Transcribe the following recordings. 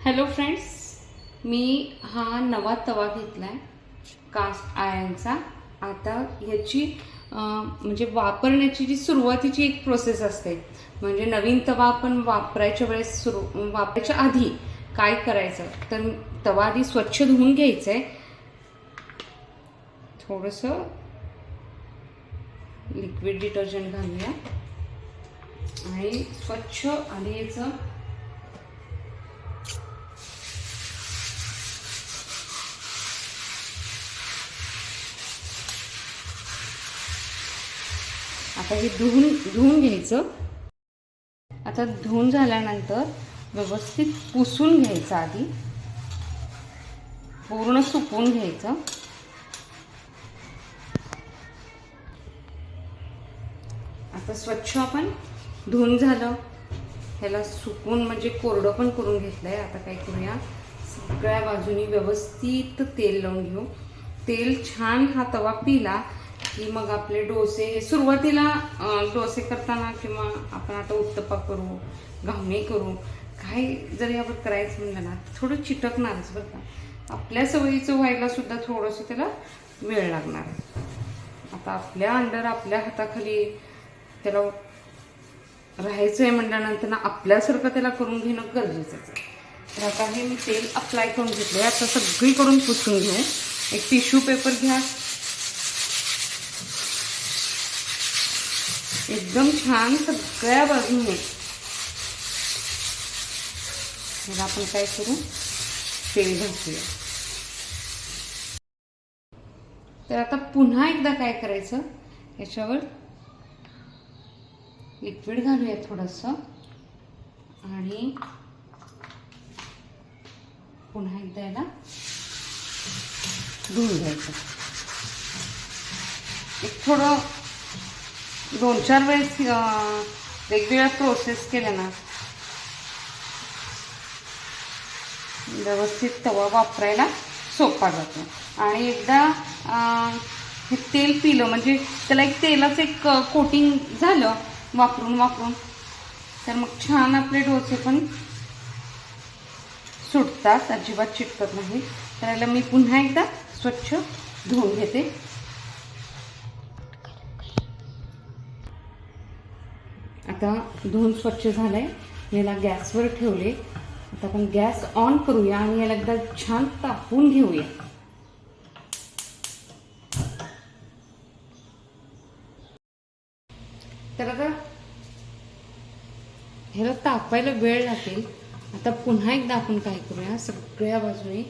Hello friends मी हा नवा तवा घेतला आहे कास्ट आयनचा आता ह्याची म्हणजे वापरण्याची जी सुरुवातीची एक प्रोसेस असते म्हणजे नवीन तवा आपण वापरायच्या वेळेस सुरू वापरायच्या आधी काय करायचं? तर तवा आधी स्वच्छ धुवून घ्यायचं आहे थोडंसं लिक्विड डिटर्जंट घालूया. आणि स्वच्छ आधी याचं आता हे धुवून धुवून घ्यायचं. आता धुवून झाल्यानंतर व्यवस्थित पुसून घ्यायचं आधी. पूर्ण सुकवून घ्यायचं. आता स्वच्छ आपण धुवून झालं. ह्याला सुकून म्हणजे कोरडं पण करून घेतलंय. आता काय करूया? सगळ्या बाजूनी व्यवस्थित तेल लावून घेऊ. तेल छान हा तवा पिला की मग आपले डोसे सुरुवातीला डोसे करताना किंवा आपण आता उत्तप्पा करू घावणे करू काही जरी आपण करायचं म्हणलं ना थोडं चिटकणारच बरं का. आपल्या सवयीचं व्हायला सुद्धा थोडंसं त्याला वेळ लागणार. आता आपल्या अंडर आपल्या हाताखाली त्याला राहायचं आहे म्हटल्यानंतर ना आपल्यासारखं त्याला करून घेणं गरजेचंच आहे. तर आता हे मी तेल अप्लाय करून घेतलं आहे आता सगळीकडून पुसून घेऊ. एक टिश्यू पेपर घ्या. एकदम छान सगळ्या बाजूने. मग आपण काय करू? तेल घासूया तर आता पुन्हा एकदा काय करायचं? याच्यावर लिक्विड घालूया थोडंसं. आणि पुन्हा एकदा याला धुवून घ्यायचं. एक थोडं दोन चार वेळेस वेगवेगळ्या प्रोसेस केल्या ना. व्यवस्थित तवा वापरायला सोपा जातो. आणि एकदा हे तेल पिलं म्हणजे त्याला एक तेलाचं एक कोटिंग झालं वापरून वापरून तर मग छान आपले डोसे पण सुटतात अजिबात चिटकत नाही तर याला मी पुन्हा एकदा स्वच्छ धुवून घेते. आता धुवून स्वच्छ झालंय. याला गॅसवर ठेवले. आता आपण गॅस ऑन करूया आणि याला एकदा छान तापून घेऊया. तर आता ह्याला तापायला वेळ लागेल. आता पुन्हा एकदा आपण काय करूया सगळ्या बाजूने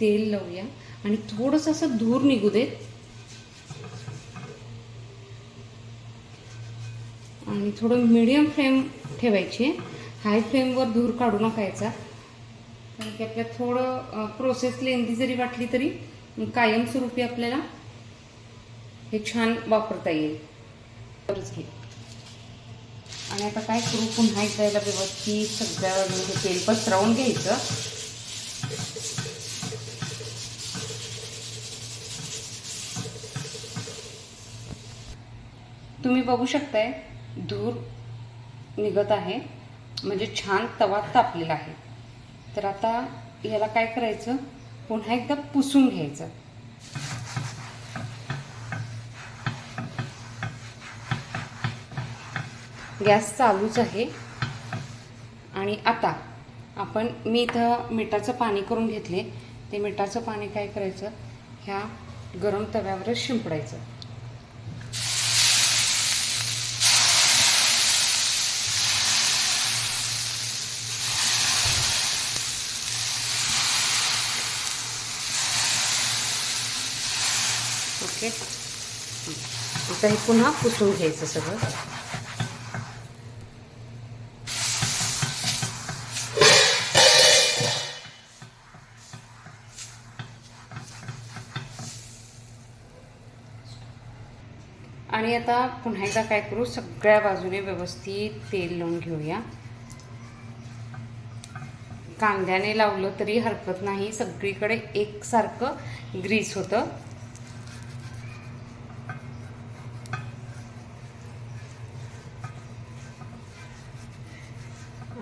तेल लावूया. आणि थोडंसं असं धूर निघू देत. आणि थोडं मिडियम फ्लेम ठेवायची. हाय फ्लेमवर धूर काढू नकायचा कारण की आपल्याला थोडं प्रोसेस लेंदी जरी वाटली तरी कायमस्वरूपी आपल्याला हे छान वापरता येईल. तरच घे. आणि आता काय करू? पुन्हा एकदा याला व्यवस्थित सगळ्या म्हणजे तेल पसरवून घ्यायचं. तुम्ही बघू शकताय धूर निघत आहे. म्हणजे छान तवा तापलेला आहे. तर आता याला काय करायचं? पुन्हा एकदा पुसून घ्यायचं. गॅस चालूच आहे. आणि आता आपण मी इथं मिठाचं पाणी करून घेतले. ते मिठाचं पाणी काय करायचं? ह्या गरम तव्यावरच शिंपडायचं. ओके. आता हे पुन्हा पुसून घ्यायचं सगळं. आणि आता पुन्हा एकदा काय करू? सगळ्या बाजूने व्यवस्थित तेल लावून घेऊया. कांद्याने लावलं तरी हरकत नाही. सगळीकडे एकसारखं ग्रीस होतं.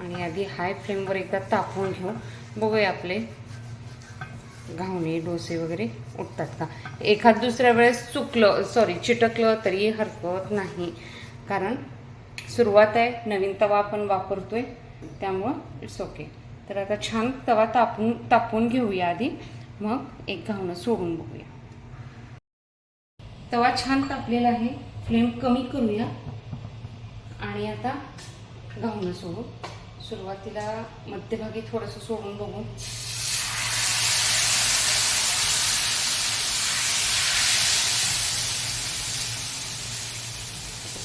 आणि आधी हाय फ्लेमवर एकदा तापवून घेऊ. बघूया आपले घावणे डोसे वगैरे उठतात का? एखाद दुसऱ्या वेळेस चुकलं सॉरी चिटकलं तरी हरकत नाही. कारण सुरुवात आहे नवीन तवा आपण वापरतोय त्यामुळं इट्स ओके तर आता छान तवा तापून तापवून घेऊया आधी. मग एक घावणं सोडून बघूया. तवा छान तापलेला आहे फ्लेम कमी करूया. आणि आता घावणं सोडू. सुरुवातीला मध्यभागी थोडंसं सोडून बघू.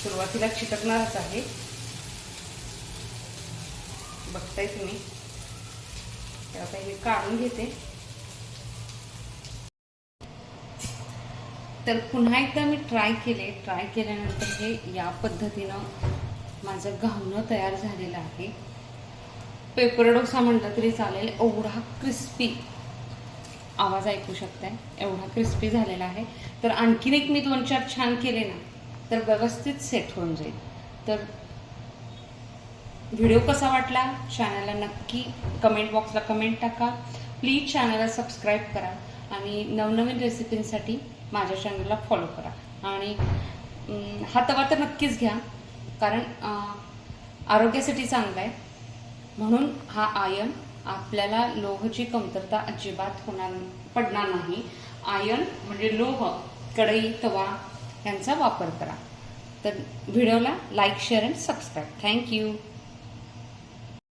सुरुवातीला चिटकणारच आहे. बघताय तुम्ही. आता हे काढून घेते. तर पुन्हा एकदा मी ट्राय केले. ट्राय केल्यानंतर हे या पद्धतीनं माझं घावणं तयार झालेलं आहे. पेपर डोसा म्हटलं तरी चालेल. एवढा क्रिस्पी आवाज ऐकू शकताय? एवढा क्रिस्पी झालेला आहे. तर आणखीन एक मी दोन चार छान केले ना तर व्यवस्थित सेट होऊन जाईल. तर व्हिडिओ कसा वाटला? चॅनलला नक्की कमेंट बॉक्सला कमेंट टाका. प्लीज चॅनलला सबस्क्राईब करा आणि नवनवीन रेसिपींसाठी माझ्या चॅनलला फॉलो करा. आणि हा तवा तर नक्कीच घ्या कारण आरोग्यासाठी चांगला आहे. म्हणून हा आयन आपल्याला लोहची कमतरता अजिबात होणार पडणार नाही. आयन म्हणजे लोह कढई तवा यांचा वापर करा. तर व्हिडिओला like share and subscribe thank you